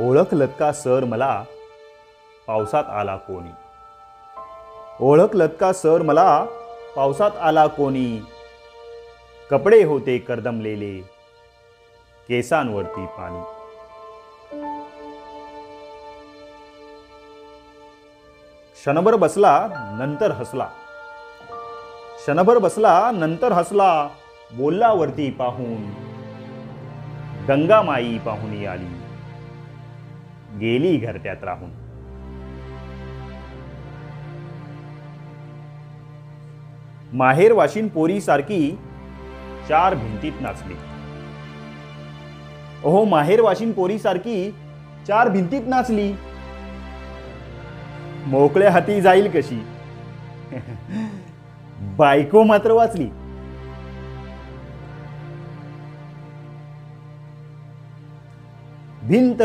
ओळखलत का सर मला पावसात आला कोणी? ओळखलत का सर मला पावसात आला कोणी? कपडे होते करदमलेले केसांवरती पाणी. क्षणभर बसला नंतर हसला. क्षणभर बसला नंतर हसला बोलला वरती पाहून गंगामाई पाहुणी आली गेली घरट्यात राहून. माहेर वाशिन पोरी सारखी चार भिंतीत नाचली. अहो माहेर वाशिन पोरी सारखी चार भिंतीत नाचली. मोकळ्या हाती जाईल कशी. बायको मात्र वाचली. भिंत